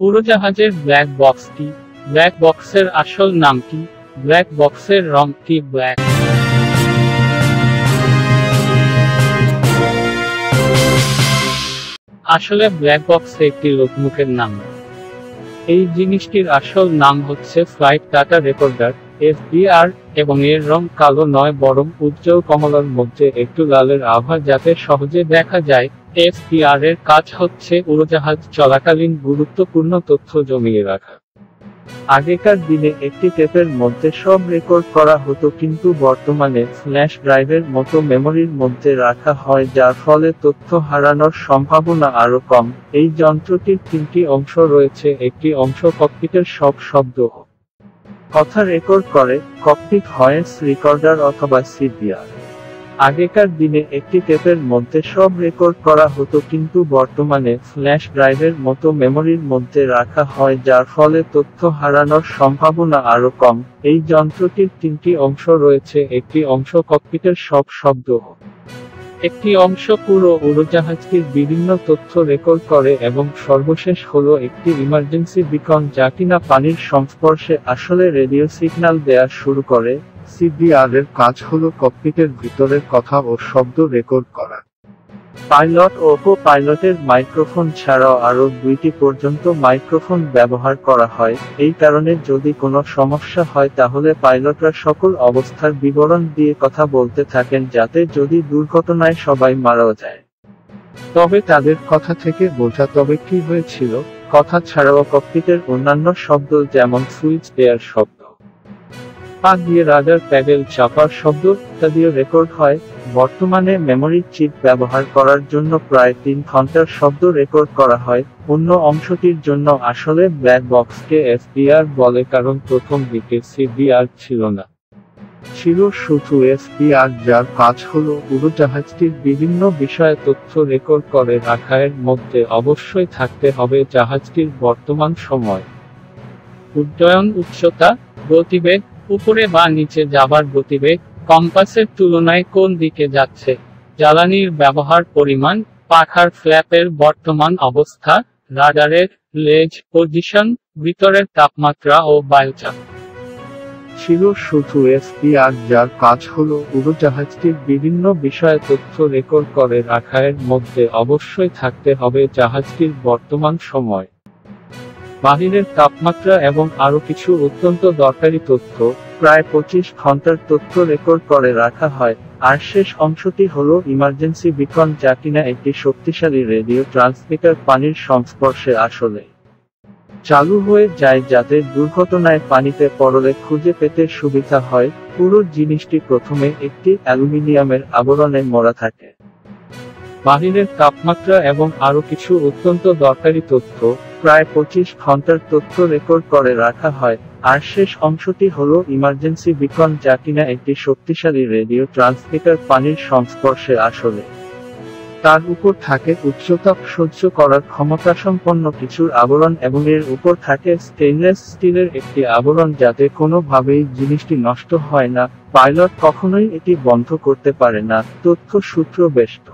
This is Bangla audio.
উড়োজাহাজের ব্ল্যাক বক্স কি? ব্ল্যাক বক্সের আসল নাম কি? ব্ল্যাক বক্সের রং কি ব্ল্যাক আসলে ব্ল্যাক বক্স একটি লোকমুখের নাম। এই জিনিসটির আসল নাম হচ্ছে ফ্লাইট ডাটা রেকর্ডার এফডিআর এবং এর রং কালো নয়, বরং উজ্জ্বল কমলার মধ্যে একটু লালের আভা যাতে সহজে দেখা যায়। এফডিআর এর কাজ হচ্ছে উড়োজাহাজ চলাকালীন গুরুত্বপূর্ণ তথ্য জমিয়ে রাখা। আগেকার দিনে একটি টেপের মধ্যে সব রেকর্ড করা হতো কিন্তু বর্তমানে ফ্ল্যাশ ড্রাইভের মতো মেমোরির মধ্যে রাখা হয় যার ফলে তথ্য হারানোর সম্ভাবনা আরও কম। এই যন্ত্রটির তিনটি অংশ রয়েছে, একটি অংশ ককপিটের সব শব্দ। কথা রেকর্ড করে, ককপিট ভয়েস রেকর্ডার অথবা সিপিআর আগেকার দিনে একটি টেপের মধ্যে সব রেকর্ড করা হতো কিন্তু বর্তমানে ফ্ল্যাশ ড্রাইভের মতো মেমোরির মধ্যে রাখা হয় যার ফলে তথ্য হারানোর সম্ভাবনা আরও কম। এই যন্ত্রটির তিনটি অংশ রয়েছে, একটি অংশ ককপিটের সব শব্দ। একটি অংশ পুরো উড়োজাহাজটির বিভিন্ন তথ্য রেকর্ড করে এবং সর্বশেষ হল একটি ইমার্জেন্সি বিকন যা কিনা পানির সংস্পর্শে আসলে রেডিও সিগন্যাল দেয়া শুরু করে সিডিআর এর কাজ হল ককপিটের ভিতরের কথা ও শব্দ রেকর্ড করা। পাইলট ও কো পাইলটের মাইক্রোফোন ছাড়াও আরও দুইটি পর্যন্ত মাইক্রোফোন ব্যবহার করা হয়। এই কারণে যদি কোনো সমস্যা হয় তাহলে পাইলটরা সকল অবস্থার বিবরণ দিয়ে কথা বলতে থাকেন যাতে যদি দুর্ঘটনায় সবাই মারাও যায়। তবে তাদের কথা থেকে বোঝা তবে কি হয়েছিল? কথা ছাড়াও ককপিটের অন্যান্য শব্দ যেমন সুইচ দেয়ার শব্দ পা দিয়ে রাডার প্যাডেল চাপার শব্দ ইত্যাদিও রেকর্ড হয়। বর্তমানে মেমরি চিপ ব্যবহার করার জন্য প্রায় তিন ঘণ্টার শব্দ রেকর্ড করা হয়। অন্য অংশটির জন্য আসলে ব্ল্যাক বক্সকে এফবিআর বলে কারণ প্রথম দিকে সিবিআর ছিল না। ছিল শুধু এসপিআর যার কাজ হলো উড়োজাহাজটির বিভিন্ন বিষয়ে তথ্য রেকর্ড করে রাখা এর মধ্যে অবশ্যই থাকতে হবে জাহাজটির বর্তমান সময়। উড্ডয়ন উচ্চতা, গতিবেগ উপরে বা নিচে যাবার গতিবেগ কম্পাসের তুলনায় কোন দিকে যাচ্ছে? জ্বালানির ব্যবহার পরিমাণ, পাখার ফ্ল্যাপের বর্তমান অবস্থা, রাডারের লেজ পজিশন, ভিতরের তাপমাত্রা ও বায়ুচাপ। ছিল শুধু এসপিআর যার কাজ হলো উড়োজাহাজটির বিভিন্ন বিষয়ে তথ্য রেকর্ড করে রাখা এর মধ্যে অবশ্যই থাকতে হবে জাহাজটির বর্তমান সময়। বাহিরের তাপমাত্রা এবং আরও কিছু অত্যন্ত দরকারি তথ্য, প্রায় পঁচিশ ঘণ্টার তথ্য রেকর্ড করে রাখা হয়, আর শেষ অংশটি হল ইমার্জেন্সি বিকন যা কিনা একটি শক্তিশালী রেডিও ট্রান্সমিটার পানির সংস্পর্শে আসলে। চালু হয়ে যায় যাতে দুর্ঘটনায় পানিতে পড়লে খুঁজে পেতে সুবিধা হয়, পুরো জিনিসটি প্রথমে একটি অ্যালুমিনিয়ামের আবরণে মরা থাকে। বাহিরের তাপমাত্রা এবং আরও কিছু অত্যন্ত দরকারি তথ্য, প্রায় পঁচিশ ঘণ্টার তথ্য রেকর্ড করে রাখা হয়, আর শেষ অংশটি হল ইমার্জেন্সি বিকন যা কিনা একটি শক্তিশালী রেডিও ট্রান্সমিটার পানির সংস্পর্শে আসলে। তার উপর থাকে উচ্চতাপ সহ্য করার ক্ষমতাসম্পন্ন কিছুর আবরণ এবং এর উপর থাকে স্টেইনলেস স্টিলের একটি আবরণ যাতে কোনোভাবেই জিনিসটি নষ্ট হয় না। পাইলট কখনোই এটি বন্ধ করতে পারে না। তথ্য সূত্র বেষ্ট